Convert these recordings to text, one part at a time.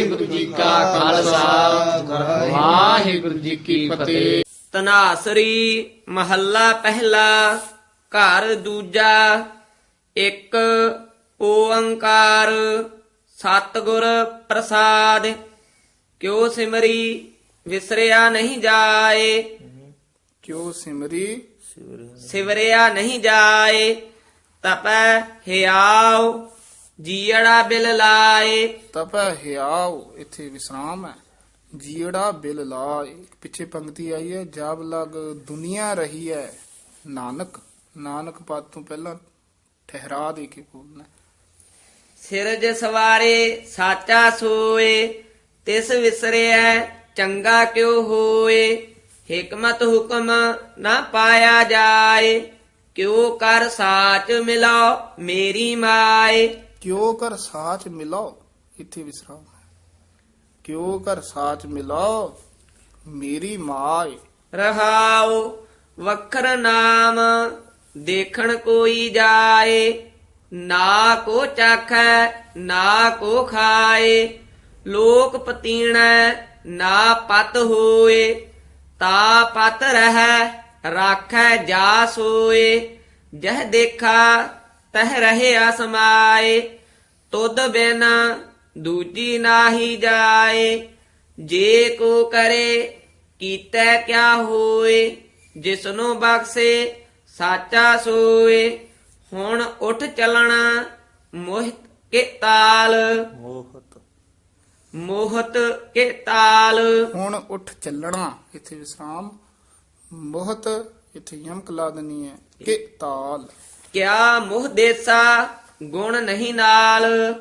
ਵਾਹਿਗੁਰੂ ਜੀ ਕਾ ਖਾਲਸਾ। ਵਾਹਿਗੁਰੂ ਜੀ ਕੀ ਫਤਿਹ। ਤਨਾਸਰੀ ਮਹੱਲਾ ਪਹਿਲਾ ਘਰ ਦੂਜਾ ਇੱਕ ਓੰਕਾਰ ਸਤਿਗੁਰ ਪ੍ਰਸਾਦ। ਕਿਉ ਸਿਮਰੀ ਵਿਸਰਿਆ ਨਹੀਂ ਜਾਏ? ਕਿਉ ਸਿਮਰੀ? ਸਿਵਰਿਆ ਨਹੀਂ ਜਾਏ ਤਪੈ ਹਿਆਉ ਜੀੜਾ ਬਿਲ ਲਾਏ। ਤਪੈ ਹਿਆਉ ਇੱਥੇ ਵਿਸਰਾਮ ਹੈ। ਜੀੜਾ ਬਿਲ ਲਾਇ ਪਿੱਛੇ ਪੰਕਤੀ ਆਈ ਹੈ ਜਬ ਲਗ ਦੁਨੀਆ ਰਹੀ ਹੈ। ਨਾਨਕ ਨਾਨਕ ਪਦ ਤੋਂ ਪਹਿਲਾਂ ਠਹਿਰਾ ਦੇ ਕੇ ਬੋਲਣਾ ਸਿਰਜ ਸਵਾਰੇ ਸਾਚਾ ਸੋਏ ਤਿਸ ਵਿਸਰਿਐ ਚੰਗਾ ਕਿਉ ਹੋਏ। ਹਕਮਤ ਹੁਕਮ ਨਾ ਪਾਇਆ ਜਾਏ ਕਿਉ ਕਰ ਸਾਚ ਮਿਲਾਓ ਮੇਰੀ ਮਾਏ। ਕਿਉ ਕਰ ਸਾਚ ਮਿਲਾਓ? ਇੱਥੇ ਵਿਸਰਾਮ ਹੈ। ਕਿਉ ਕਰ ਸਾਚ ਮਿਲਾਓ? ਮੇਰੀ ਮਾਏ ਰਹਾਉ ਵਖਰ ਨਾਮ, ਦੇਖਣ ਕੋਈ ਜਾਏ। ਨਾ ਕੋ ਚਾਖੈ, ਨਾ ਕੋ ਖਾਏ। ਲੋਕ ਪਤੀਣੈ, ਨਾ ਪਤ ਹੋਏ। ਤਾ ਪਤ ਰਹਿ, ਰਾਖੈ ਜਾ ਸੋਏ ਜਹ ਦੇਖਾ ਤਹ ਰਹਿਆ ਸਮਾਏ ਤੁਧ ਬਿਨ ਦੂਜੀ ਨਾਹੀ ਜਾਏ। ਜੇ ਕੋ ਕਰੇ ਕੀਤਾ ਕਿਆ ਹੋਏ? ਜਿਸਨੂੰ ਬਖਸ਼ੇ ਸਾਚਾ ਸੋਏ। ਹੁਣ ਉਠ ਚੱਲਣਾ ਮੋਹਿਤ ਕੇ ਤਾਲ। ਮੋਹਤ। ਮੋਹਤ ਕੇ ਤਾਲ। ਹੁਣ ਉੱਠ ਚੱਲਣਾ ਇੱਥੇ ਵਿਸਰਾਮ। ਮੋਹਤ ਇੱਥੇ ਯਮਕ ਲਾ ਦੇਣੀ ਹੈ ਕਿ ਤਾਲ। ਕਿਆ ਮੋਹ ਦੇਸਾ ਗੁਣ ਨਹੀਂ ਨਾਲ?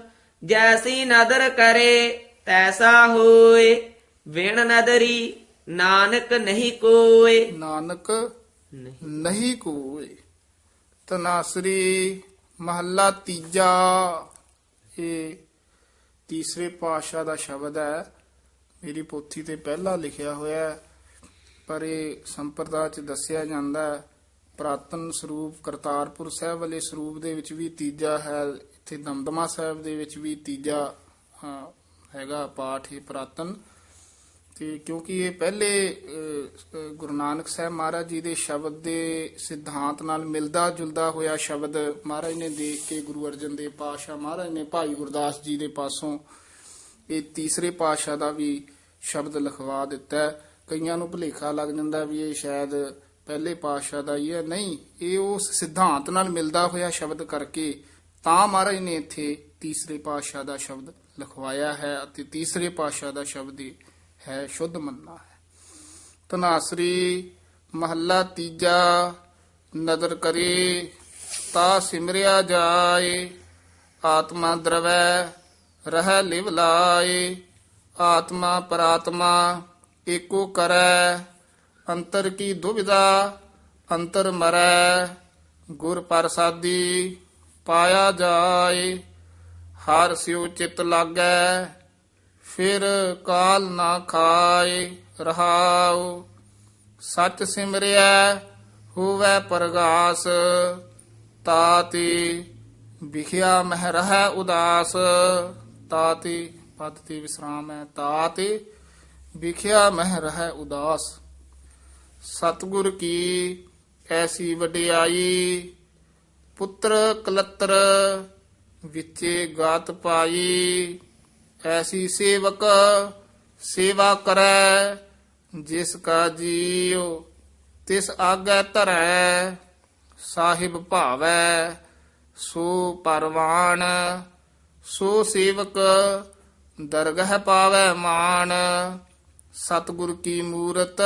ਜੈਸੀ ਨਦਰ ਕਰੇ ਤੈਸਾ ਹੋਏ। ਵਿਣ ਨਦਰੀ ਨਾਨਕ ਨਹੀਂ ਕੋਏ। ਨਾਨਕ ਨਹੀਂ। ਨਹੀਂ ਕੋਏ। ਤਨਾਸਰੀ ਮਹੱਲਾ ਤੀਜਾ। ਇਹ ਤੀਸਰੇ ਪਾਤਸ਼ਾਹ ਦਾ ਸ਼ਬਦ ਹੈ। ਮੇਰੀ ਪੋਥੀ ਤੇ ਪਹਿਲਾਂ ਲਿਖਿਆ ਹੋਇਆ ਹੈ ਪਰ ਇਹ ਸੰਪਰਦਾ ਚ ਦੱਸਿਆ ਜਾਂਦਾ ਹੈ ਪ੍ਰਾਤਨ ਸਰੂਪ ਕਰਤਾਰਪੁਰ ਸਾਹਿਬ ਵਾਲੇ ਸਰੂਪ ਦੇ ਵਿੱਚ ਵੀ ਤੀਜਾ ਹੈ, ਇੱਥੇ ਦਮਦਮਾ ਸਾਹਿਬ ਦੇ ਵਿੱਚ ਵੀ ਤੀਜਾ ਹੈਗਾ ਪਾਠ ਇਹ ਪ੍ਰਾਤਨ। ਤੇ ਕਿਉਂਕਿ ਇਹ ਪਹਿਲੇ ਗੁਰੂ ਨਾਨਕ ਸਾਹਿਬ ਮਹਾਰਾਜ ਜੀ ਦੇ ਸ਼ਬਦ ਦੇ ਸਿਧਾਂਤ ਨਾਲ ਮਿਲਦਾ ਜੁਲਦਾ ਹੋਇਆ ਸ਼ਬਦ ਮਹਾਰਾਜ ਨੇ ਦੇਖ ਕੇ ਗੁਰੂ ਅਰਜਨ ਦੇਵ ਪਾਤਸ਼ਾਹ ਮਹਾਰਾਜ ਨੇ ਭਾਈ ਗੁਰਦਾਸ ਜੀ ਦੇ ਪਾਸੋਂ ਇਹ ਤੀਸਰੇ ਪਾਤਸ਼ਾਹ ਦਾ ਵੀ ਸ਼ਬਦ ਲਿਖਵਾ ਦਿੱਤਾ। ਕਈਆਂ ਨੂੰ ਭੁਲੇਖਾ ਲੱਗ ਜਾਂਦਾ ਵੀ ਇਹ ਸ਼ਾਇਦ ਪਹਿਲੇ ਪਾਤਸ਼ਾਹ ਦਾ ਹੀ ਹੈ, ਨਹੀਂ, ਇਹ ਉਸ ਸਿਧਾਂਤ ਨਾਲ ਮਿਲਦਾ ਹੋਇਆ ਸ਼ਬਦ ਕਰਕੇ ਤਾਂ ਮਹਾਰਾਜ ਨੇ ਇੱਥੇ ਤੀਸਰੇ ਪਾਤਸ਼ਾਹ ਦਾ ਸ਼ਬਦ ਲਿਖਵਾਇਆ ਹੈ ਅਤੇ ਤੀਸਰੇ ਪਾਤਸ਼ਾਹ ਦਾ ਸ਼ਬਦ ਹੀ ਹੈ, ਸ਼ੁੱਧ ਮੰਨਣਾ ਹੈ। ਤਨਾਸਰੀ ਮਹੱਲਾ ਤੀਜਾ, ਨਦਰ ਕਰੇ, ਤਾ ਸਿਮਰਿਆ ਜਾਏ, ਆਤਮਾ ਦਰਵੈ, ਰਹਿ ਲਿਵ ਲਾਏ, ਆਤਮਾ ਪਰਾਤਮਾ, ਏਕੋ ਕਰੈ ਅੰਤਰ ਕੀ ਦੁਬਿਧਾ ਅੰਤਰ ਮਰੈ, ਗੁਰ ਪ੍ਰਸਾਦੀ, ਪਾਇਆ ਜਾਏ। ਹਰ ਸਿਉ ਚਿਤ ਲਾਗੈ, ਫਿਰ ਕਾਲ ਨਾ ਖਾਏ, ਰਹਾਉ। ਸਚ ਸਿਮਰਿਆ ਹੋਵੇ ਪ੍ਰਗਾਸ। ਤਾਤੀ ਵਿਖਿਆ ਮਹਿ ਰਹਿ ਉਦਾਸ। ਤਾਤੀ, ਪਦ ਤੇ ਵਿਸਰਾਮ ਹੈ। ਤਾਤੀ ਵਿਖਿਆ ਮਹਿ ਰਹਿ ਉਦਾਸ। ਸਤਿਗੁਰ ਕੀ ਐਸੀ ਵਡਿਆਈ, ਪੁੱਤਰ ਕਲਤਰ ਵਿਚੇ ਗਾਤ ਪਾਈ, ਐਸੀ ਸੇਵਕ ਸੇਵਾ ਕਰੈ, ਜਿਸ ਕਾ ਜੀਉ ਤਿਸ ਆਗੈ ਧਰੈ, ਸਾਹਿਬ ਭਾਵੈ, ਸੋ ਪਰਵਾਨ, ਸੋ ਸੇਵਕ ਦਰਗਹ ਪਾਵੈ ਮਾਨ, ਸਤਿਗੁਰ ਕੀ ਮੂਰਤ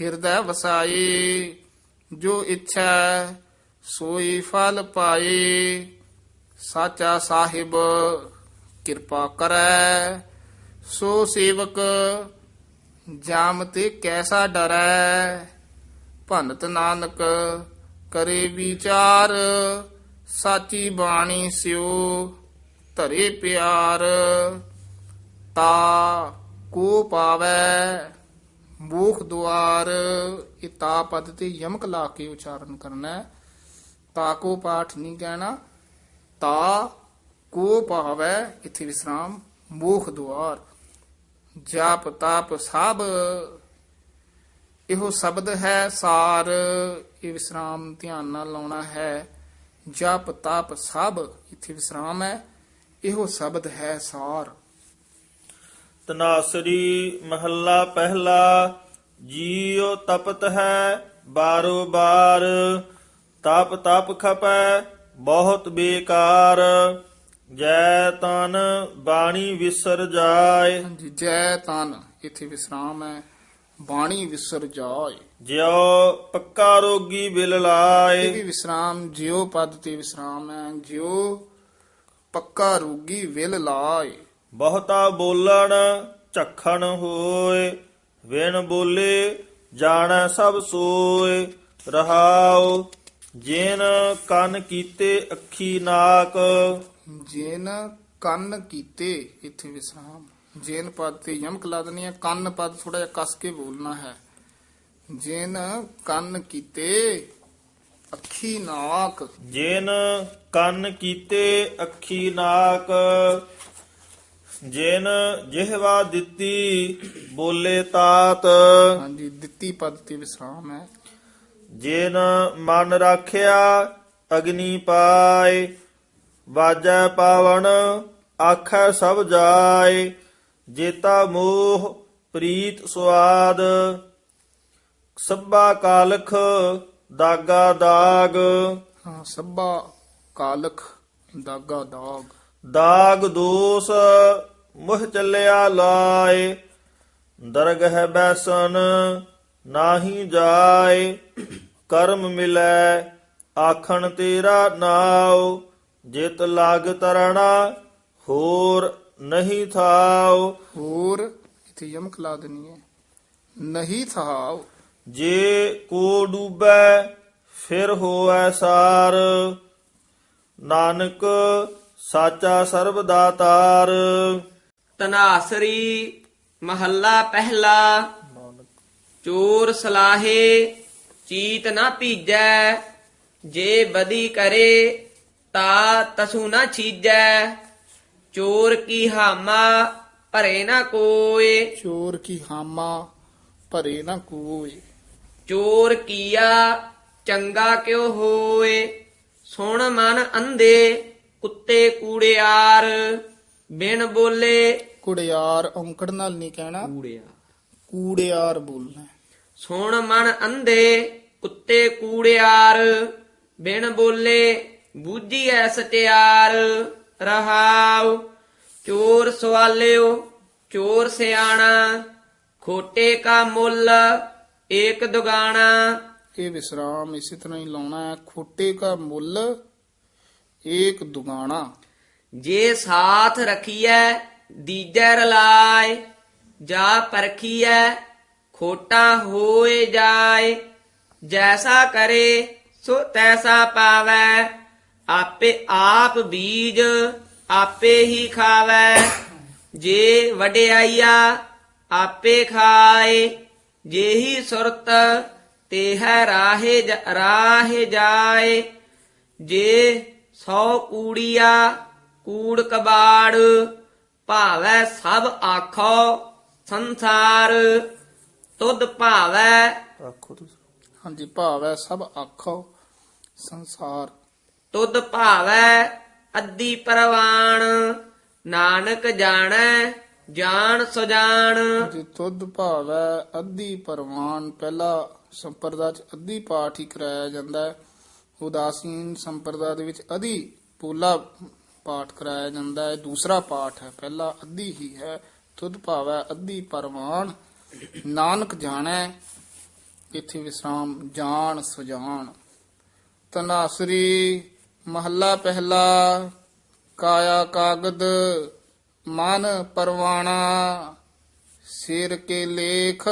ਹਿਰਦੈ ਵਸਾਈ, ਜੋ ਇੱਛੈ ਸੋਈ ਫਲ ਪਾਏ ਸਾਚਾ ਸਾਹਿਬ ਕਿਰਪਾ ਕਰੈ। ਸੋ ਸੇਵਕ, ਜਾਮ ਤੇ ਕੈਸਾ ਡਰੈ? ਭੰਤ ਨਾਨਕ, ਕਰੇ ਵਿਚਾਰ। ਸਾਚੀ ਬਾਣੀ ਸਿਓ, ਧਰੇ ਪਿਆਰ। ਤਾ ਕੋ ਪਾਵੈ? ਮੋਖ ਦੁਆਰ ਇਹ ਤਾ ਪਦ ਤੇ ਯਮਕ ਲਾ ਕੇ ਉਚਾਰਨ ਕਰਨਾ ਤਾ ਕੋ ਪਾਠ ਨਹੀਂ ਕਹਿਣਾ, ਤਾ ਕੋ ਪਾਵੈ ਇੱਥੇ ਵਿਸਰਾਮ, ਮੋਖ ਦੁਆਰ। ਜਪ ਤਪ ਸਭ, ਇਹੋ ਸ਼ਬਦ ਹੈ ਸਾਰ, ਇਹ ਵਿਸਰਾਮ ਧਿਆਨ ਨਾਲ ਲਾਉਣਾ ਹੈ। ਜਪ ਤਪ ਸਭ, ਇੱਥੇ ਵਿਸਰਾਮ ਹੈ, ਇਹੋ ਸ਼ਬਦ ਹੈ ਸਾਰ। ਤਨਾਸਰੀ ਮਹੱਲਾ ਪਹਿਲਾ ਜੀਉ ਤਪਤ ਹੈ ਬਾਰੋ ਬਾਰ ਤਪ ਤਪ ਖਪੈ ਬਹੁਤ ਬੇਕਾਰ ਜੈ ਤਨ ਬਾਣੀ ਵਿਸਰ ਜਾਏ। ਹਾਂਜੀ ਜੈ ਤਨ ਇੱਥੇ ਵਿਸਰਾਮ ਹੈ ਬਾਣੀ ਵਿਸਰ ਜਾਏ। ਜਿਉ ਪੱਕਾ ਰੋਗੀ ਬਿਲ ਇਹ ਵੀ ਲਾਏ ਵਿਸਰਾਮ ਜਿਉ ਪਦ ਤੇ ਵਿਸਰਾਮ ਹੈ ਜਿਉ ਪੱਕਾ ਰੋਗੀ ਵਿਲ ਲਾਏ। ਬਹੁਤਾ ਬੋਲਣ ਝਖਣ ਹੋਏ ਵਿਣ ਬੋਲੇ ਜਾਣੈ ਸਭ ਸੋਏ। ਰਹਾਉ ਜਿਨ ਕੰਨ ਕੀਤੇ ਅੱਖੀ ਨਾਕ। ਜੇਨ ਕੰਨ ਕੀਤੇ ਇੱਥੇ ਵਿਸਰਾਮ। ਜੇਨ ਪਦ ਤੇ ਯਮਕ ਲਾ ਦੇਣੀ ਹੈ ਕੰਨ ਪਦ ਥੋੜਾ ਜਿਹਾ ਕਸ ਕੇ ਬੋਲਣਾ ਹੈ। ਜੇਨ ਕੰਨ ਕੀਤੇ ਅੱਖੀ ਨਾਕ। ਜਿਨ ਕੰਨ ਕੀਤੇ ਅੱਖੀ ਨਾਕ। ਜਿਨ ਜਿਹਵਾ ਦਿੱਤੀ ਬੋਲੇ ਤਾਤ ਹਾਂਜੀ ਦਿੱਤੀ ਪਦ ਤੇ ਵਿਸਰਾਮ ਹੈ। ਜਿਨ ਮਨ ਰਾਖਿਆ ਅਗਨੀ ਪਾਏ ਵਾਜੈ ਪਾਵਨ ਆਖੈ ਸਭ ਜਾਏ ਜੇਤਾ ਮੋਹ ਪ੍ਰੀਤ ਸੁਆਦ ਸੱਬਾ ਕਾਲਖ ਦਾਗਾ ਦਾਗ। ਹਾਂ ਸੱਬਾ ਕਾਲਖ ਦਾਗਾ ਦਾਗ। ਦਾਗ ਦੋਸ ਮੁਹ ਚੱਲਿਆ ਲਾਏ ਦਰਗਹ ਬੈਸਨ ਨਾਹੀ ਜਾਏ ਕਰਮ ਮਿਲੈ ਆਖਣ ਤੇਰਾ ਨਾਉ ਜਿਤ ਲਾਗ ਤਰਣਾ ਹੋਰ ਨਹੀਂ ਥਾਉ। ਹੋਰ ਇੱਥੇ ਯਮਕ ਲਾ ਦੇਣੀ ਹੈ। ਨਹੀਂ ਥਾਵ ਜੇ ਕੋ ਡੂਬੈ ਫਿਰ ਹੋਐ ਸਾਰ। ਨਾਨਕ ਸਾਚਾ ਸਰਬ ਦਾਤਾਰ ਤਨਾਸਰੀ ਮਹੱਲਾ ਪਹਿਲਾ। ਚੋਰ ਸਲਾਹੇ ਚੀਤ ਨਾ ਭੀਜੈ ਜੇ ਬਦੀ ਕਰੇ ਤਾ ਤਸੂ ਨਾ ਛੀਜੈ। ਚੋਰ ਕੀ ਹਾਮਾ ਭਰੇ ਨਾ ਕੋਏ। ਚੋਰ ਕੀ ਹਾਮਾ ਭਰੇ ਨਾ ਕੋਈ ਚੋਰ ਕੀਆ ਚੰਗਾ ਕਿਉ ਹੋਏ? ਸੁਣ ਮਨ ਅੰਧੇ ਕੁੱਤੇ ਕੂੜਿਆਰ ਬਿਨ ਬੋਲੇ ਕੁੜਿਆਰ ਔਂਕੜ ਨਾਲ ਨਹੀਂ ਕਹਿਣਾ। ਕੂੜਿਆਰ ਕੂੜਿਆਰ ਬੋਲਣਾ। ਸੁਣ ਮਨ ਅੰਧੇ ਕੁੱਤੇ ਕੂੜਿਆਰ ਬਿਨ ਬੋਲੇ ਬੂਝੀ ਐ ਸਟਿਆਰ ਰਹਾਉ ਚੋਰ ਸਵਾਲਿਓ ਚੋਰ ਸਿਆਣਾ ਖੋਟੇ ਕਾ ਮੁੱਲ ਏਕ ਦੁਗਾਣਾ। ਇਹ ਵਿਸਰਾਮ ਇਸੇ ਤਰ੍ਹਾਂ ਹੀ ਲਾਉਣਾ ਹੈ। ਖੋਟੇ ਕਾ ਮੁੱਲ ਏਕ ਦੁਗਾਣਾ। ਜੇ ਸਾਥ ਰਖੀਐ, ਦੀਜੈ ਰਲਾਏ, ਜਾ ਪਰਖੀਐ, ਖੋਟਾ ਹੋਏ ਜਾਏ। ਜੈਸਾ ਕਰੇ, ਸੋ ਤੈਸਾ ਪਾਵੈ। ਆਪੇ ਆਪ ਬੀਜ, ਆਪੇ ਹੀ ਖਾਵੈ। ਜੇ ਵਡਿਆਈਆ, ਆਪੇ ਖਾਏ। ਜੇਹੀ ਸੁਰਤ ਤੇ ਹੈ ਰਾਹੇ ਰਾਹੇ ਜਾਏ। ਜੇ ਸੌ ਕੂੜੀਆ ਕੂੜ ਕਬਾੜ ਭਾਵੈ ਸਭ ਆਖੋ ਸੰਸਾਰ ਤੁਧ ਭਾਵੈ ਆਖੋ ਤੁਸੀਂ। ਹਾਂਜੀ ਭਾਵ ਸਭ ਆਖੋ ਸੰਸਾਰ। ਤੁਧ ਭਾਵੈ ਅੱਧੀ ਪਰਵਾਣ ਨਾਨਕ ਜਾਣੈ ਜਾਣ ਸੁਜਾਨ ਜੇ ਤੁਧ ਭਾਵ ਅੱਧੀ ਪਰਵਾਨ ਪਹਿਲਾ ਸੰਪਰਦਾ ਚ ਅੱਧੀ ਪਾਠ ਹੀ ਕਰਾਇਆ ਜਾਂਦਾ ਹੈ। ਉਦਾਸੀਨ ਸੰਪਰਦਾ ਦੇ ਵਿੱਚ ਅਧੀ ਪੂਲਾ ਪਾਠ ਕਰਾਇਆ ਜਾਂਦਾ ਹੈ, ਦੂਸਰਾ ਪਾਠ ਹੈ, ਪਹਿਲਾ ਅੱਧੀ ਹੀ ਹੈ, ਤੁਧ ਭਾਵ ਹੈ ਅੱਧੀ ਪਰਵਾਨ ਨਾਨਕ ਜਾਣੈ, ਇੱਥੇ ਵਿਸਰਾਮ, ਜਾਣ ਸੁਜਾਨ ਤਨਾਸਰੀ, ਮਹੱਲਾ ਪਹਿਲਾ, ਕਾਇਆ ਕਾਗਦ, ਮਨ ਪਰਵਾਣਾ, ਸਿਰ ਕੇ ਲੇਖ,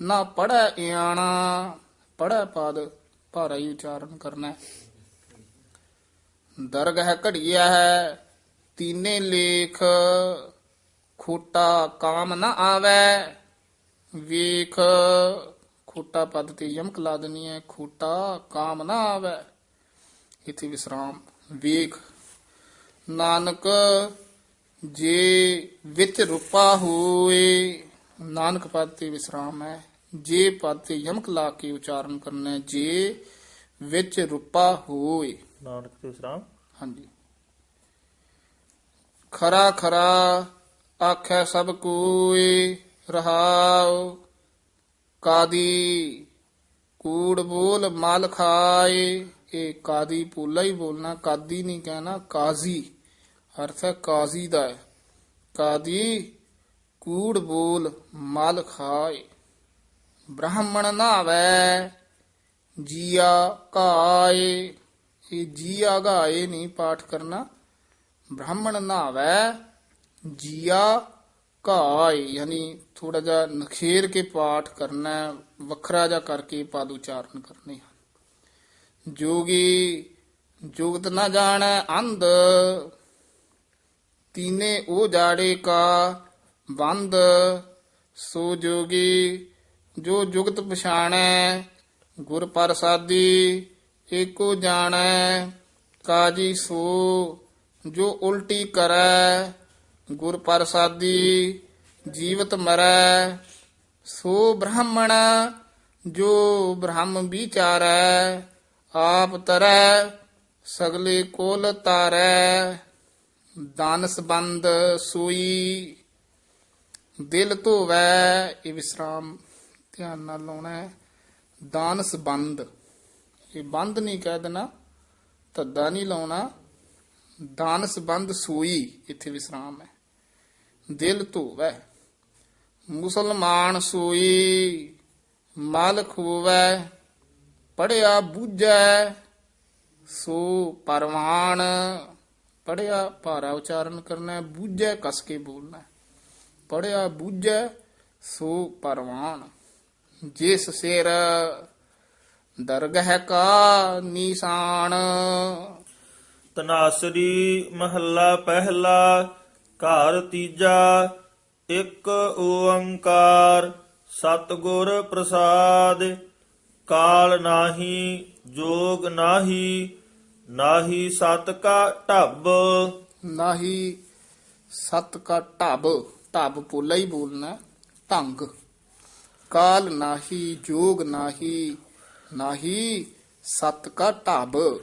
ਨਾ ਪੜੈ ਇਆਣਾ ਪੜੈ ਪਦ ਭਾਰਾ ਹੀ ਉਚਾਰਨ ਕਰਨਾ ਹੈ। ਦਰਗ ਹੈ ਘੜੀਆ ਹੈ ਤੀਨੇ ਲੇਖ ਖੋਟਾ ਕਾਮ ਨਾ ਆਵੈ ਵੇਖ ਖੋਟਾ ਪਦ ਤੇ ਯਮਕ ਲਾ ਦੇਣੀ ਹੈ ਖੋਟਾ ਕਾਮ ਨਾ ਆਵੈ ਇਥੇ ਵਿਸਰਾਮ ਵੇਖ ਨਾਨਕ ਜੇ ਵਿੱਚ ਰੂਪਾ ਹੋਏ ਨਾਨਕ ਪਦ ਤੇ ਵਿਸਰਾਮ ਹੈ ਜੇ ਪਦ ਤੇ ਯਮਕ ਲਾ ਕੇ ਉਚਾਰਨ ਕਰਨਾ ਹੈ ਜੇ ਵਿੱਚ ਰੂਪਾ ਹੋਏ ਨਾਨਕ ਤੇ ਵਿਸਰਾਮ। ਹਾਂਜੀ। ਖਰਾ ਖਰਾ ਆਖੈ ਸਭ ਕੋਏ ਰਹਾਉ, ਕਾਦੀ ਕੂੜ ਬੋਲ ਮਲ ਖਾਏ। ਇਹ ਕਾਦੀ ਪੋਲਾ ਹੀ ਬੋਲਣਾ, ਕਾਦੀ ਨਹੀਂ ਕਹਿਣਾ, ਕਾਜ਼ੀ। ਅਰਥ ਹੈ ਕਾਜ਼ੀ ਦਾ ਹੈ। ਕਾਦੀ ਕੂੜ ਬੋਲ ਮਲ ਖਾਏ। ਬ੍ਰਾਹਮਣ ਨਾਵੈ, ਜੀਆ ਘਾਏ ਇਹ ਜੀਆ ਗਾਏ ਨਹੀਂ ਪਾਠ ਕਰਨਾ। ਬ੍ਰਾਹਮਣ ਨਾਵੈ ਜੀਆ ਘਾਏ ਯਾਨੀ ਥੋੜਾ ਜਿਹਾ ਨਖੇਰ ਕੇ ਪਾਠ ਕਰਨਾ ਹੈ, ਵੱਖਰਾ ਜਿਹਾ ਕਰਕੇ ਪਦ ਉਚਾਰਨ ਕਰਨੇ ਹਨ। ਜੋਗੀ ਜੁਗਤ ਨਾ ਜਾਣੈ ਅੰਧ ਤੀਨੇ ਉਹ ਜਾੜੇ ਕਾ ਬੰਦ। ਸੋ ਜੋਗੀ ਜੋ ਜੁਗਤ ਪਛਾਣੈ ਗੁਰ ਪ੍ਰਸਾਦੀ ਏਕੋ ਜਾਣੈ ਕਾਜੀ ਸੋ, ਜੋ ਉਲਟੀ ਕਰੈ, ਗੁਰ ਪ੍ਰਸਾਦੀ ਜੀਵਤ ਮਰੈ। ਸੋ ਬ੍ਰਾਹਮਣ, ਜੋ ਬ੍ਰਹਮ ਵਿਚਾਰੈ, ਆਪ ਤਰੈ, ਸਗਲੇ ਕੋਲ ਤਾਰੈ। ਦਾਨ ਬੰਦ ਸੂਈ, ਦਿਲ ਧੋਵੈ, ਇਹ ਵਿਸਰਾਮ ਧਿਆਨ ਨਾਲ ਲਾਉਣਾ ਹੈ। ਦਾਨਸ ਬੰਦ ਇਹ ਬੰਦ ਨਹੀਂ ਕਹਿ ਦੇਣਾ, ਧੱਦਾ ਨਹੀਂ ਲਾਉਣਾ ਦਾਨਸ ਬੰਦ ਸੂਈ, ਇੱਥੇ ਵਿਸਰਾਮ ਹੈ। ਦਿਲ ਧੋਵੈ, ਮੁਸਲਮਾਨ ਸੂਈ ਮਲ ਖੋਵੈ ਪੜਿਆ ਬੂਝੈ, ਸੋ ਪਰਵਾਨ ਪੜਿਆ ਭਾਰਾ ਉਚਾਰਨ ਕਰਨਾ ਹੈ, ਬੂਝੈ ਕਸ ਕੇ ਬੋਲਣਾ ਪੜਿਆ ਬੂਝੈ, ਸੋ ਪਰਵਾਨ ਜਿਸ ਸਿਰ ਦਰਗਹ ਕਾ ਨਿਸ਼ਾਨ। ਤਨਾਸਰੀ ਮਹੱਲਾ ਪਹਿਲਾ ਘਰ ਤੀਜਾ ਇੱਕ ਓੰਕਾਰ ਸਤਿਗੁਰ ਪ੍ਰਸਾਦ। ਕਾਲ ਨਾਹੀ ਜੋਗ ਨਾਹੀ ਨਾਹੀ ਸਤ ਕਾ ਢੱਬ। ਨਾਹੀ ਸਤ ਕਾ ਢਬ ਢਬ ਪੋਲਾ ਹੀ ਬੋਲਣਾ ਹੈ, ਢੰਗ। ਕਾਲ ਨਾਹੀ ਜੋਗ ਨਾਹੀ ਨਾਹੀ ਸਤ ਕਾ ਢਬ।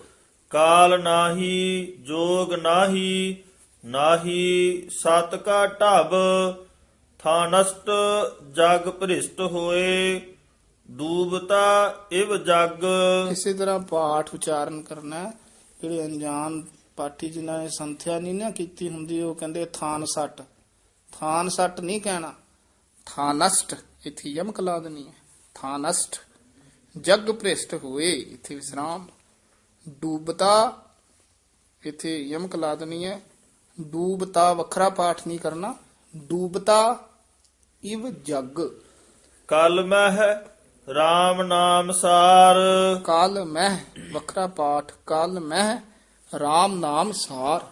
ਕਾਲ ਨਾਹੀ ਜੋਗ ਨਾਹੀ ਨਾਹੀ ਸਤ ਕਾ ਢਬ। ਥਾਨਸਟ ਜਗ ਭ੍ਰਿਸ਼ਟ ਹੋਏ ਡੂਬਤਾ ਇਵ ਜਗ। ਇਸੇ ਤਰ੍ਹਾਂ ਪਾਠ ਉਚਾਰਨ ਕਰਨਾ। ਜਿਹੜੇ ਅਣਜਾਣ ਪਾਠੀ ਜਿਨ੍ਹਾਂ ਨੇ ਸੰਥਿਆ ਨਹੀਂ ਨਾ ਕੀਤੀ ਹੁੰਦੀ ਉਹ ਕਹਿੰਦੇ ਥਾਨ ਸੱਟ ਥਾਨ ਸੱਟ ਨਹੀਂ ਕਹਿਣਾ। ਥਾਨਸਟ ਇੱਥੇ ਯਮਕ ਲਾ ਦੇਣੀ ਹੈ। ਥਾਨਸਟ। ਜਗ ਭ੍ਰਿਸ਼ਟ ਹੋਏ। ਇੱਥੇ ਵਿਸਰਾਮ। ਡੂਬਤਾ ਇੱਥੇ ਯਮਕ ਲਾ ਦੇਣੀ ਹੈ। ਡੂਬਤਾ ਵੱਖਰਾ ਪਾਠ ਨਹੀਂ ਕਰਨਾ। ਡੂਬਤਾ ਇਵ ਜਗ। ਕਲ ਮਹਿ RAM ਨਾਮ ਸਾਰ। ਕਾਲ ਮਹਿ ਵੱਖਰਾ ਪਾਠ। ਕਾਲ ਮਹਿ RAM ਨਾਮ ਸਾਰ।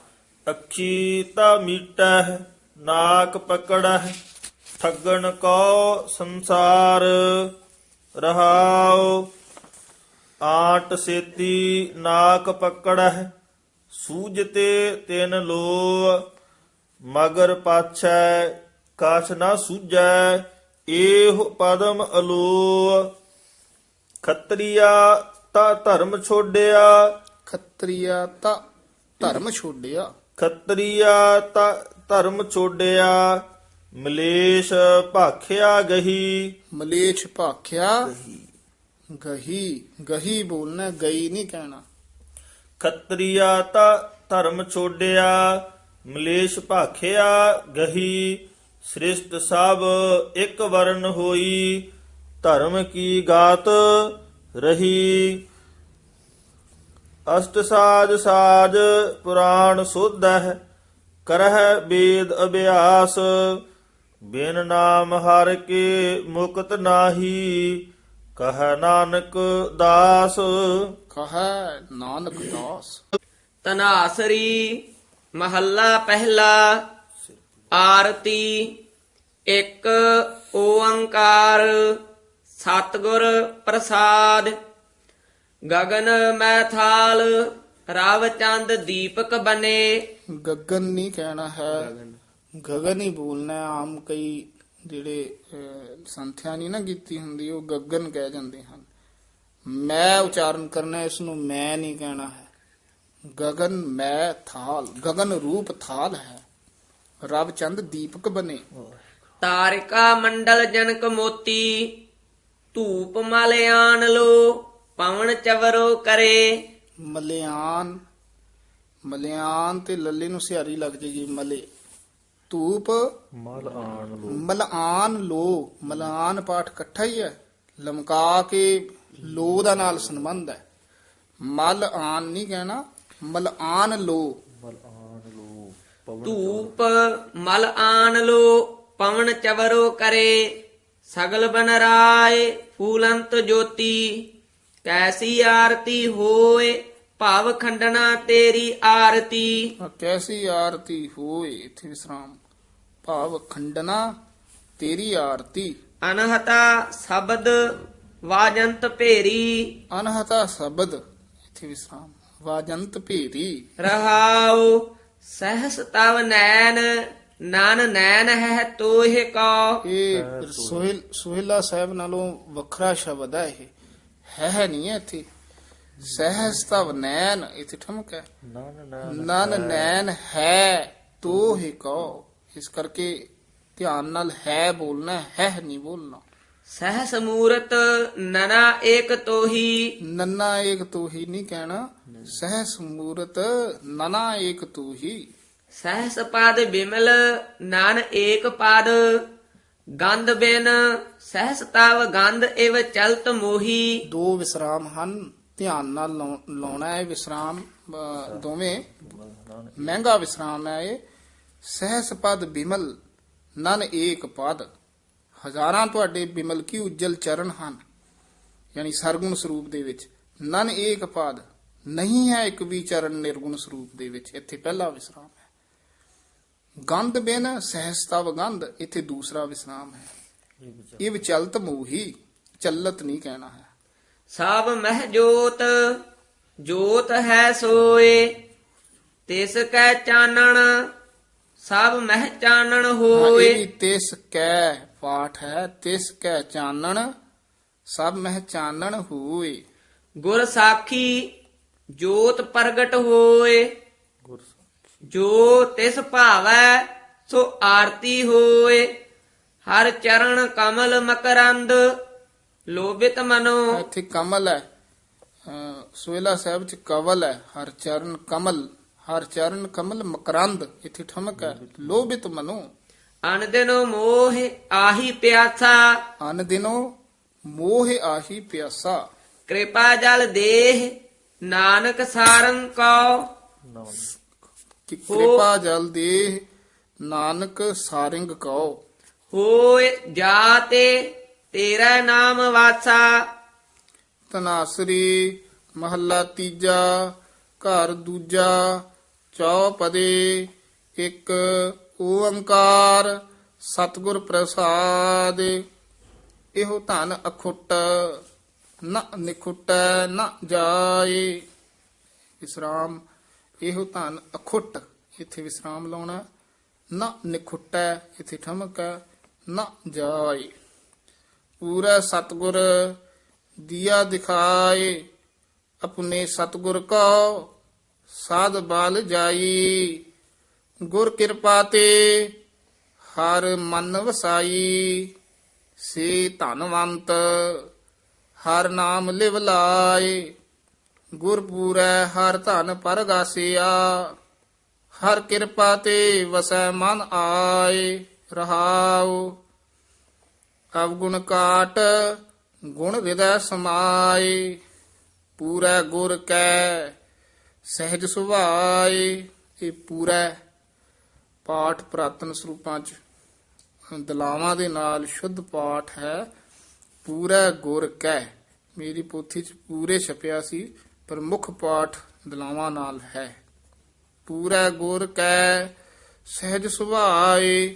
ਅੱਖੀ ਤਾ ਮੀਟਹਿ ਨਾਕ ਪਕੜਹਿ ਠੱਗਣ ਕੋ ਸੰਸਾਰ। ਰਹਾਉ ਆਟ ਸੇਤੀ ਨਾਕ ਪਕੜਹਿ ਸੂਜਤੇ ਤਿਨ ਲੋ ਮਗਰ ਪਾਛੈ ਕਾਛ ਨਾ ਸੂਝੈ ਏਹ ਪਦਮ ਅਲੋ ਖੱਤਰੀਆ ਤਾ ਧਰਮ ਛੋਡਿਆ। ਖੱਤਰੀਆ ਤਾਂ ਧਰਮ ਛੋੜਿਆ ਖੱਤਰੀਆ ਤਾ ਧਰਮ ਛੋਡਿਆ। ਮਲੇਸ਼ ਭਾਖਿਆ ਗਹੀ। ਮਲੇਛ ਭਾਖਿਆ ਗਹੀ। ਗਹੀ। ਬੋਲਣਾ ਗਈ ਨਹੀਂ ਕਹਿਣਾ। ਖੱਤਰੀਆ ਤਾ ਧਰਮ ਛੋਡਿਆ ਮਲੇਸ਼ ਭਾਖਿਆ ਗਹੀ। ਸ੍ਰਿਸ਼ਟ ਸਭ ਇੱਕ ਵਰਨ ਹੋਈ ਧਰਮ ਕੀ ਗਾਤ ਰਹੀ। ਅਸ਼ਟ ਸਾਜ ਸਾਜ ਪੁਰਾਣ ਸੋਧਹਿ ਕਰਹਿ ਵੇਦ ਅਭਿਆਸ। ਬਿਨ ਨਾਮ ਹਰ ਕੇ ਮੁਕਤ ਨਾਹੀ ਕਹ ਨਾਨਕ ਦਾਸ। ਕਹੈ ਨਾਨਕ ਦਾਸ। ਤਨਾਸਰੀ ਮਹੱਲਾ ਪਹਿਲਾ ਆਰਤੀ ਇੱਕ ਓੰਕਾਰ ਸਤਿਗੁਰ ਪ੍ਰਸਾਦ। ਗਗਨ ਮੈਥਾਲ ਰਵ ਚੰਦ ਦੀਪਕ ਬਨੇ। ਗਗਨ ਨਹੀਂ ਕਹਿਣਾ ਹੈ। ਗਗਨ ਹੀ ਬੋਲਣਾ। ਆਮ ਕਈ ਜਿਹੜੇ ਸੰਥਿਆ ਨਹੀਂ ਨਾ ਕੀਤੀ ਹੁੰਦੀ ਉਹ ਗਗਨ ਕਹਿ ਜਾਂਦੇ ਹਨ। ਮੈਂ ਉਚਾਰਨ ਕਰਨਾ ਇਸ ਨੂੰ ਮੈਂ ਨਹੀਂ ਕਹਿਣਾ ਹੈ। ਗਗਨ ਮੈਂ ਥਾਲ ਗਗਨ ਰੂਪ ਥਾਲ ਹੈ। ਰਬ ਚੰਦ ਦੀਪਕ ਬਨੇ। ਤਾਰਿਕਾ ਮੰਡਲ ਜਨਕ ਮੋਤੀ ਧੂਪ ਮਲਿਆਨ ਲੋ ਪਵਨ ਚਵਰੋ ਕਰੇ। ਮਲਿਆਨ ਮਲਿਆਨ ਤੇ ਲੱਲੇ ਨੂੰ ਸਿਹਾਰੀ ਲੱਗ ਜੇਗੀ ਮਲੇ। ਧੂਪ। ਮਲ ਆਣ ਲੋ ਮਲਾਨ ਲੋ ਮਲਾਨ ਪਾਠ ਇਕੱਠਾ ਹੀ ਹੈ। ਲਮਕਾ ਕੇ ਲੋ ਦਾ ਨਾਲ ਸੰਬੰਧ ਹੈ। ਮਲ ਆਨ ਨਹੀਂ ਕਹਿਣਾ ਮਲਾਨ ਲੋ ਮਲ ਆਣ ਲੋ ਪਵਨ ਧੂਪ ਮਲ ਆਨ ਲੋ ਪਵਨ ਚਵਰੋ ਕਰੇ ਸਗਲ ਬਨ ਰਾਏ ਫੂਲੰਤ ਜੋਤੀ। ਕੈਸੀ ਆਰਤੀ ਹੋਏ ਭਾਵ ਖੰਡਨਾ ਤੇਰੀ ਆਰਤੀ। ਕੈਸੀ ਆਰਤੀ ਹੋਏ ਇਥੇ ਵਿਸਰਾਮ। ਭਾਵ ਖੰਡਨਾ ਤੇਰੀ ਆਰਤੀ। ਅਨਹਤਾ ਸ਼ਬਦ ਵਾਜੰਤ ਭੇਰੀ। ਅਨਹਤਾ ਸ਼ਬਦ ਇਥੇ ਵਿਸਰਾਮ। ਵਾਜੰਤ ਭੇਰੀ। ਰਹਾਉ ਸਹਸ ਤਵ ਨੈਣ ਨਨ ਨੈਣ ਹੈ ਤੋਹਿ ਕੋ। ਇਹ ਸੋਹਿਲ ਸੋਹਿਲਾ ਸਾਹਿਬ ਨਾਲੋਂ ਵੱਖਰਾ ਸ਼ਬਦ ਹੈ ਇਹ। ਹੈ ਹੈ ਨਹੀਂ ਹੈ ਇੱਥੇ। ਸਹਿਜ ਤਵ ਨੈਣ ਇੱਥੇ ਠਮਕ ਹੈ। ਨਨ ਨਨ ਨੈਣ ਹੈ ਤੋ ਹੀ ਕਹੋ ਇਸ ਕਰਕੇ ਧਿਆਨ ਨਾਲ ਹੈ ਬੋਲਣਾ ਹੈ ਨਹੀਂ ਬੋਲਣਾ। ਸਹਸ ਮੂਰਤ ਨਨਾ ਏਕ ਤੋਹੀ। ਨੰਨਾ ਏਕ ਤੋ ਹੀ ਨਹੀਂ ਕਹਿਣਾ ਸਹਿਸ ਮੂਰਤ ਨਨਾ ਏਕ ਤੋ ਹੀ ਸਹਸ ਪਦ ਬਿਮਲ ਨਨ ਏਕ ਪਦ। ਗੰਧ ਬਿਨ ਸਹਸ ਤਵ ਗੰਧ ਇਵ ਚਲਤ ਮੋਹੀ। ਦੋ ਵਿਸਰਾਮ ਹਨ ਧਿਆਨ ਨਾਲ ਲਾਉ- ਲਾਉਣਾ ਹੈ ਵਿਸਰਾਮ ਅ, ਦੋਵੇਂ। ਮਹਿੰਗਾ ਵਿਸਰਾਮ ਹੈ ਇਹ। ਸਹਿਸ ਪਦ ਬਿਮਲ, ਨਨ ਏਕ ਪਦ। ਹਜ਼ਾਰਾਂ ਤੁਹਾਡੇ ਬਿਮਲ ਕੀ ਉਜਲ ਚਰਨ ਹਨ? ਯਾਨੀ ਸਰਗੁਣ ਸਰੂਪ ਦੇ ਵਿੱਚ ਨਨ ਏਕ ਪਦ, ਨਹੀਂ ਹੈ ਇੱਕ ਵੀ ਚਰਨ ਨਿਰਗੁਣ ਸਰੂਪ ਦੇ ਵਿੱਚ। ਇੱਥੇ ਪਹਿਲਾ ਵਿਸਰਾਮ ਹੈ। ਗੰਧ ਬਿਨ ਸਹਿਸਤਵ ਗੰਧ, ਇੱਥੇ ਦੂਸਰਾ ਵਿਸਰਾਮ ਹੈ। ਇਹ ਵਿਚਲਤ ਮੂਹੀ, ਚੱਲਤ ਨਹੀਂ ਕਹਿਣਾ ਹੈ। ਸਭ ਮਹਿ ਜੋਤ ਜੋਤ ਹੈ ਸੋਏ, ਤਿਸ ਕੈ ਚਾਨਣ ਸਭ ਮਹਿ ਚਾਨਣ ਇਹ ਹੋਏ। ਵੀ ਤਿਸ ਕੈ ਪਾਠ ਹੈ ਤਿਸ ਕੈ ਚਾਨਣ ਸਭ ਮਹਿ ਚਾਨਣ ਹੋਏ। ਗੁਰ ਸਾਖੀ ਜੋਤ ਪ੍ਰਗਟ ਹੋਏ। ਗੁਰ ਜੋ ਤਿਸ ਭਾਵੈ ਸੋ ਆਰਤੀ ਹੋਏ। ਹਰ ਚਰਨ ਕਮਲ ਮਕਰੰਦ ਲੋਭਿਤ ਮਨੋ। ਇੱਥੇ ਕਮਲ ਹੈ। ਸੋਹਿਲਾ ਸਾਹਿਬ ਚ ਕਵਲ ਹੈ ਹਰ ਚਰਨ ਕਮਲ। ਹਰ ਚਰਨ ਕਮਲ ਮਕਰੰਦ ਇੱਥੇ ਠਮਕ ਹੈ ਲੋਭਿਤ ਮਨੋ। ਅਨਦਿਨੋ ਮੋਹ ਆਹੀ ਪਿਆਸਾ। ਅਨ ਦਿਨੋ ਮੋਹ ਆਹੀ ਪਿਆਸਾ। ਕਿਰਪਾ ਜਲ ਦੇਹ ਨਾਨਕ ਸਾਰੰ ਕੋ ਕਿਰਪਾ ਜਲ ਦੇ ਨਾਨਕ ਸਾਰਿੰਗ ਕਉ। ਹੋਏ ਜਾਤੇ ਤੇਰਾ ਨਾਮ ਵਾਸਾ। ਤਨਾਸਰੀ ਮਹੱਲਾ ਤੀਜਾ ਘਰ ਦੂਜਾ ਚੌਪਦੇ, ਇੱਕ ਓੰਕਾਰ, ਸਤਿਗੁਰ ਪ੍ਰਸਾਦ। ਇਹੋ ਧਨ ਅਖੁੱਟ, ਨ ਨਿਖੁੱਟ, ਨ ਜਾਏ। ਵਿਸਰਾਮ, ਇਹੋ ਧਨ ਅਖੁੱਟ, ਇੱਥੇ ਵਿਸਰਾਮ ਲਾਉਣਾ। ਨ ਨਿਖੁੱਟ, ਇੱਥੇ ਠਮਕ ਹੈ ਨ ਜਾਏ। ਪੂਰਾ ਸਤਗੁਰ, ਦੀਆ ਦਿਖਾਏ। ਆਪਣੇ ਸਤਗੁਰ ਕੋ ਸਾਧ ਬਾਲ ਜਾਈ, ਗੁਰ ਕਿਰਪਾ ਤੇ ਹਰ ਮਨ ਵਸਾਈ। ਸੇ ਧਨਵੰਤ, ਹਰ ਨਾਮ ਲਿਵ ਲਾਏ। ਗੁਰ ਪੂਰੈ, ਹਰ ਧਨ ਪਰਗਾਸਿਆ ਹਰ ਕਿਰਪਾ ਤੇ ਵਸੈ ਮਨ ਆਏ, ਰਹਾਉ। ਅਵਗੁਣ ਕਾਟ, ਗੁਣ ਹਿਰਦੈ ਸਮਾਏ। ਪੂਰਾ ਗੁਰ ਕੈ ਸਹਿਜ ਸੁਭਾਏ ਇਹ ਪੂਰਾ ਪਾਠ ਪ੍ਰਾਤਨ ਸਰੂਪਾਂ ਚ, ਦਲਾਵਾਂ ਦੇ ਨਾਲ ਸ਼ੁੱਧ ਪਾਠ ਹੈ, ਪੂਰਾ ਗੁਰ ਕੈ। ਮੇਰੀ ਪੋਥੀ ਚ ਪੂਰੇ ਛਪਿਆ ਸੀ, ਪਰ ਮੁੱਖ ਪਾਠ ਦਲਾਵਾਂ ਨਾਲ ਹੈ। ਪੂਰਾ ਗੁਰ ਕੈ, ਸਹਿਜ ਸੁਭਾਏ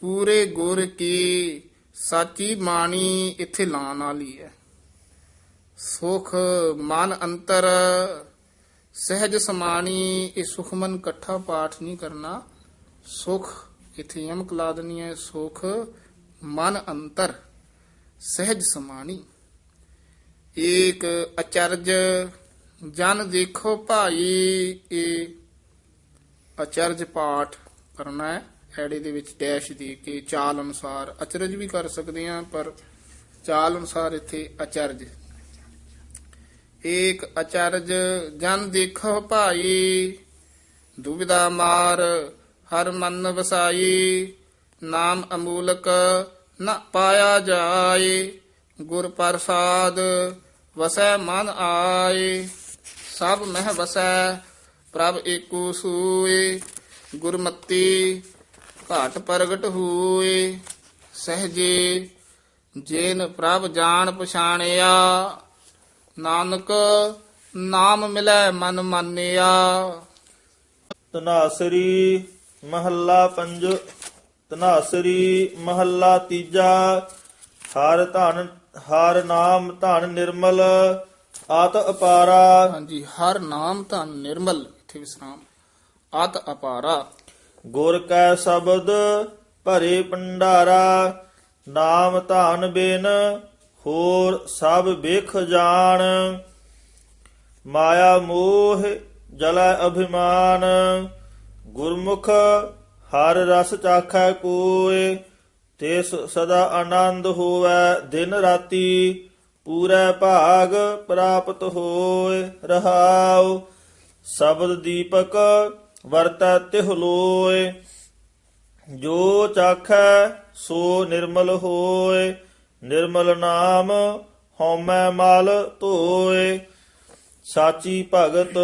ਪੂਰੇ ਗੁਰ ਕੀ, ਸਾਚੀ ਬਾਣੀ ਇੱਥੇ ਲਾਣ ਵਾਲੀ ਹੈ। ਸੁਖ ਮਨ ਅੰਤਰ ਸਹਿਜ ਸਮਾਣੀ ਇਹ ਸੁਖਮਨ ਇਕੱਠਾ ਪਾਠ ਨਹੀਂ ਕਰਨਾ। ਸੁਖ, ਇਥੇ ਯਮਕ ਲਾ ਦੇਣੀ ਹੈ ਸੁਖ, ਮਨ ਅੰਤਰ। ਸਹਿਜ ਸਮਾਣੀ ਏਕ ਅਚਰਜ, ਜਨ ਦੇਖੋ ਭਾਈ। ਇਹ ਅਚਰਜ ਪਾਠ ਕਰਨਾ ਹੈ ਐੜੇ ਦੇ ਵਿੱਚ ਡੈਸ਼ ਦੇ ਕੇ ਚਾਲ ਅਨੁਸਾਰ ਅਚਰਜ ਵੀ ਕਰ ਸਕਦੇ ਹਾਂ ਪਰ ਚਾਲ ਅਨੁਸਾਰ ਇੱਥੇ ਅਚਰਜ ਏਕ ਅਚਰਜ ਜਨ ਦੇਖੋ ਭਾਈ, ਦੁਬਿਧਾ ਮਾਰ ਹਰ ਮਨ ਵਸਾਈ, ਨਾਮ ਅਮੂਲਕ ਨ ਪਾਇਆ ਜਾਏ, ਗੁਰ ਪ੍ਰਸਾਦ ਵਸੈ ਮਨ ਆਏ। ਸਭ ਮਹਿ ਵਸੈ, ਪ੍ਰਭ ਏਕੋ ਸੂਏ, ਗੁਰਮਤੀ ਘਾਟ ਪ੍ਰਗਟ ਹੋਏ। ਸਹਜੇ ਜੇਨ ਪ੍ਰਭ ਜਾਣ ਪਛਾਣਿਆ ਨਾਨਕ ਨਾਮ ਮਿਲੈ ਮਨ ਮਾਨਿਆ। ਤਨਾਸਰੀ ਮਹੱਲਾ ਪੰਜ ਤਨਾਸਰੀ ਮਹੱਲਾ ਤੀਜਾ। ਹਰ ਧਨ ਹਰ ਨਾਮ ਧਨ ਨਿਰਮਲ ਆਤ ਅਪਾਰਾ। ਹਾਂਜੀ ਹਰ ਨਾਮ ਧਨ ਨਿਰਮਲ ਇਥੇ ਵਿਸਰਾਮ। ਆਤ ਅਪਾਰਾ। ਗੁਰ ਕੈ ਸ਼ਬਦ ਭਰੇ ਭੰਡਾਰਾ ਨਾਮ ਧਨ ਬਿਨ ਹੋਰ ਸਭ ਬਿਖ ਜਾਣ। ਮਾਇਆ ਮੋਹ ਜਲੈ ਅਭਿਮਾਨ। ਗੁਰਮੁਖ ਹਰ ਰਸ ਚਾਖੈ ਕੋਇ, ਤਿਸ ਸਦਾ ਆਨੰਦ ਹੋਵੈ ਦਿਨ ਰਾਤੀ। ਪੂਰੇ ਭਾਗ ਪ੍ਰਾਪਤ ਹੋਏ ਰਹਾਉ, ਸ਼ਬਦ ਦੀਪਕ ਵਰਤੈ ਤਿਹ ਲੋਇ। ਜੋ ਚਾਖੈ ਸੋ ਨਿਰਮਲ ਹੋਏ ਨਿਰਮਲ ਨਾਮ ਹਉਮੈ ਮਲ ਧੋਏ, ਸਾਚੀ ਭਗਤ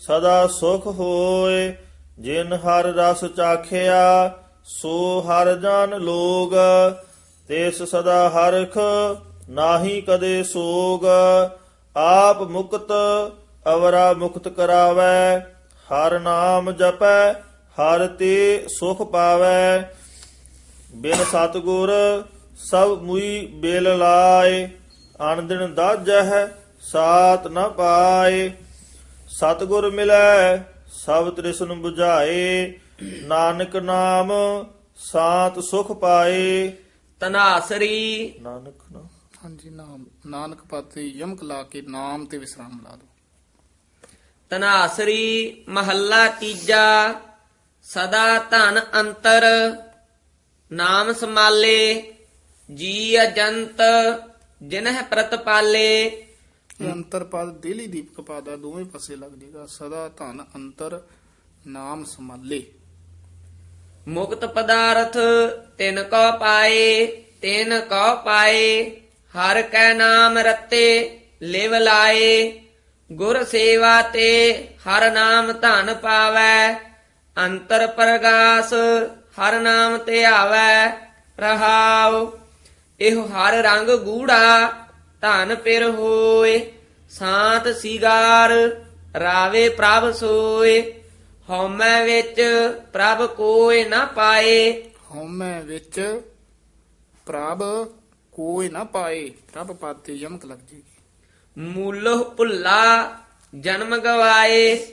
ਸਦਾ ਸੁਖ ਹੋਏ। ਜਿਨ ਹਰ ਰਸ ਚਾਖਿਆ, ਸੋ ਹਰ ਜਨ ਲੋਗ। ਤੇਸ ਸਦਾ ਹਰਖ ਨਾਹੀ ਕਦੇ ਸੋਗ। ਆਪ ਮੁਕਤ ਅਵਰਾ ਮੁਕਤ ਕਰਾਵੈ, ਹਰ ਨਾਮ ਜਪੈ, ਹਰ ਤੇ ਸੁਖ ਪਾਵੈ। ਬਿਨ ਸਤਗੁਰ ਸਭ ਮੁਈ ਬੇਲ ਲਾਏ ਅਨ ਦਿਨ ਦਾਜਹਿ ਸਾਤ ਨ ਪਾਏ। ਸਤਗੁਰ ਮਿਲੈ ਸਭ ਤ੍ਰਿਸ਼ਨ 부ਝਾਏ ਨਾਨਕ ਨਾਮ ਸਾਤ ਸੁਖ ਪਾਏ। ਤਨਾਸਰੀ। ਨਾਨਕ ਨਾਮ ਹਾਂਜੀ ਨਾਮ ਨਾਨਕ ਪਾਤੇ ਯਮਕ ਲਾ ਕੇ ਨਾਮ ਤੇ ਵਿਸਰਾਮ ਲਾ ਦੋ ਤਨਾਸਰੀ ਮਹੱਲਾ ਤੀਜਾ। ਸਦਾ ਧਨ ਅੰਤਰ ਨਾਮ ਸਮਾਲੇ ਜੀ ਅਜੰਤ ਜਿਨਹਿ ਪ੍ਰਤਪਾਲੇ ਅੰਤਰ ਪਦ ਦੇਲੀ ਦੀਪਕ ਪਾਦਾ ਦੋਵੇਂ ਪਾਸੇ ਲੱਗ ਜਾਏਗਾ ਸਦਾ ਧਨ ਅੰਤਰ ਨਾਮ ਸਮਾਲੇ ਮੁਕਤ ਪਦਾਰਥ ਤਿਨ ਕੋ ਪਾਏ ਤਿਨ ਕੋ ਪਾਏ ਹਰ ਕੈ ਨਾਮ ਰਤੇ ਲਿਵ ਲਾਏ। ਗੁਰ ਸੇਵਾ ਤੇ ਹਰ ਨਾਮ ਧਨ ਪਾਵੈ ਅੰਤਰ ਪ੍ਰਗਾਸ ਹਰ ਨਾਮ ਤੇ ਆਵੈ ਰਹਾਉ। ਇਹੋ ਹਰ ਰੰਗ ਗੂੜਾ ਧਨ ਪਿਰ ਹੋਏ ਸਾਤ ਸਿਗਾਰ ਰਾਵੇ ਪ੍ਰਭ ਸੋਏ ਹਉਮੈ ਵਿੱਚ ਪ੍ਰਭ ਕੋਇ ਨਾ ਪਾਏ। ਹਉਮੈ ਵਿੱਚ ਪ੍ਰਭ ਕੋਈ ਨਾ ਪਾਏ। ਪ੍ਰਭ ਪਾਤੇ ਯਮਕ ਲੱਗ ਜੇਗੀ ਮੂਲਹ ਭੁੱਲਾ ਜਨਮ ਗਵਾਏ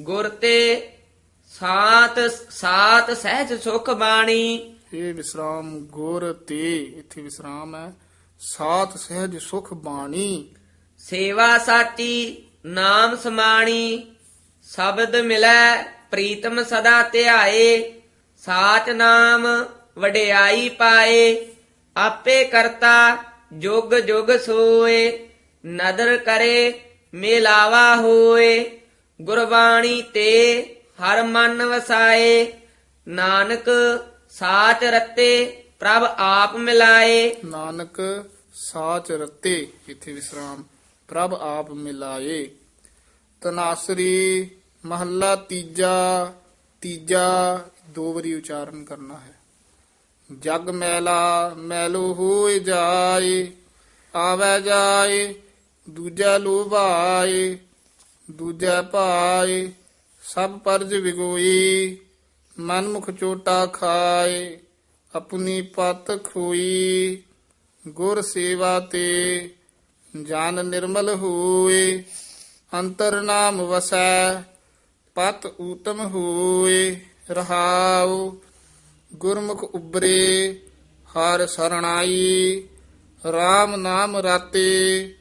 ਗੁਰ ਤੇ ਸਾਤ ਸਾਤ ਸਹਿਜ ਸੁਖ ਬਾਣੀ। ਇਹ ਵਿਸਰਾਮ ਗੁਰ ਤੇ। ਇੱਥੇ ਵਿਸਰਾਮ ਹੈ। ਸਾਤ ਸਹਿਜ ਸੁਖ ਬਾਣੀ। ਸੇਵਾ ਸਾਚੀ, ਨਾਮ ਸਮਾਣੀ, ਸ਼ਬਦ ਮਿਲੈ, ਪ੍ਰੀਤਮ ਸਦਾ ਧਿਆਏ, ਸਾਚ ਨਾਮ ਵਡਿਆਈ ਪਾਏ, ਆਪੇ ਕਰਤਾ, ਜੁਗ ਜੁਗ ਸੋਏ, ਨਦਰ ਕਰੇ, ਮੇਲਾਵਾ ਹੋਏ, ਗੁਰਬਾਣੀ ਤੇ ਹਰ ਮਨ ਵਸਾਏ, ਨਾਨਕ ਸਾਚ ਰਤੇ ਪ੍ਰਭ ਆਪ ਮਿਲਾਏ। ਨਾਨਕ ਸਾਚ ਰਤੇ, ਇੱਥੇ ਵਿਸਰਾਮ, ਪ੍ਰਭ ਆਪ ਮਿਲਾਏ। ਤਨਾਸਰੀ ਮਹੱਲਾ ਤੀਜਾ ਤੀਜਾ, ਦੋ ਵਾਰੀ ਉਚਾਰਨ ਕਰਨਾ ਹੈ। ਜਗ ਮੈਲਾ, ਮੈਲੋ ਹੋਏ ਜਾਏ, ਆਵੇ ਜਾਏ, ਦੂਜਾ ਲੋਭਾਏ, ਦੂਜਾ ਪਾਏ ਸਭ ਪਰਜ ਵਿਗੋਈ ਮਨ ਮੁਖ ਚੋਟਾ ਖਾਏ, ਆਪਣੀ ਪਤ ਖੋਈ। ਗੁਰ ਸੇਵਾ ਤੇ ਜਾਨ ਨਿਰਮਲ ਹੋਏ, ਅੰਤਰ ਨਾਮ ਵਸੈ, ਪਤ ਊਤਮ ਹੋਏ, ਰਹਾਉ। ਗੁਰਮੁਖ ਉਬਰੇ ਹਰ ਸਰਣਾਈ। RAM ਨਾਮ ਰਾਤੇ,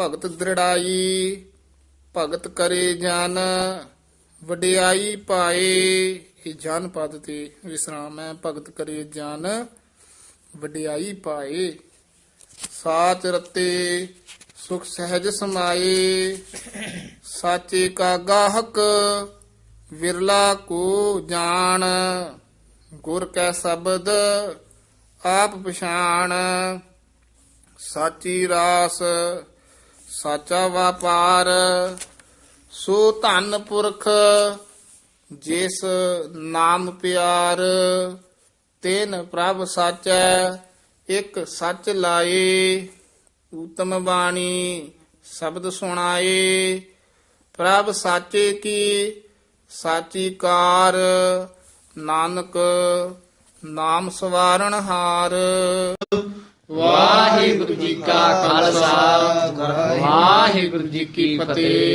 ਭਗਤ ਦ੍ਰਿੜਾਈ। ਭਗਤ ਕਰੇ ਜਨ, ਵਡਿਆਈ ਪਾਏ। ਇਹ ਜਨ ਪਦ ਤੇ ਵਿਸਰਾਮ ਹੈ, ਭਗਤ ਕਰੇ ਜਨ, ਵਡਿਆਈ ਪਾਏ। ਸਾਚ ਰਤੇ ਸੁਖ ਸਹਿਜ ਸਮਾਏ। ਸਾਚੇ ਕਾ ਗਾਹਕ ਵਿਰਲਾ ਕੋ ਜਾਣ। ਗੁਰ ਕੈ ਸ਼ਬਦ ਆਪ ਪਛਾਣ। ਸਾਚੀ ਰਾਸ ਸਾਚਾ ਵਪਾਰ, ਸੋ ਧਨ ਪੁਰਖ ਜਿਸ ਨਾਮ ਪਿਆਰ, ਤੈਨ ਪ੍ਰਭ ਸਾਚੈ, ਇੱਕ ਸੱਚ ਲਾਏ ਊਤਮ ਬਾਣੀ, ਸ਼ਬਦ ਸੁਣਾਏ। ਪ੍ਰਭ ਸਾਚੇ ਕੀ? ਸਾਚੀ ਕਾਰ, ਨਾਨਕ, ਨਾਮ ਸਵਾਰਣ ਹਾਰ। ਵਾਹਿਗੁਰੂ ਜੀ ਕਾ ਖਾਲਸਾ, ਵਾਹਿਗੁਰੂ ਜੀ ਕੀ ਫਤਿਹ।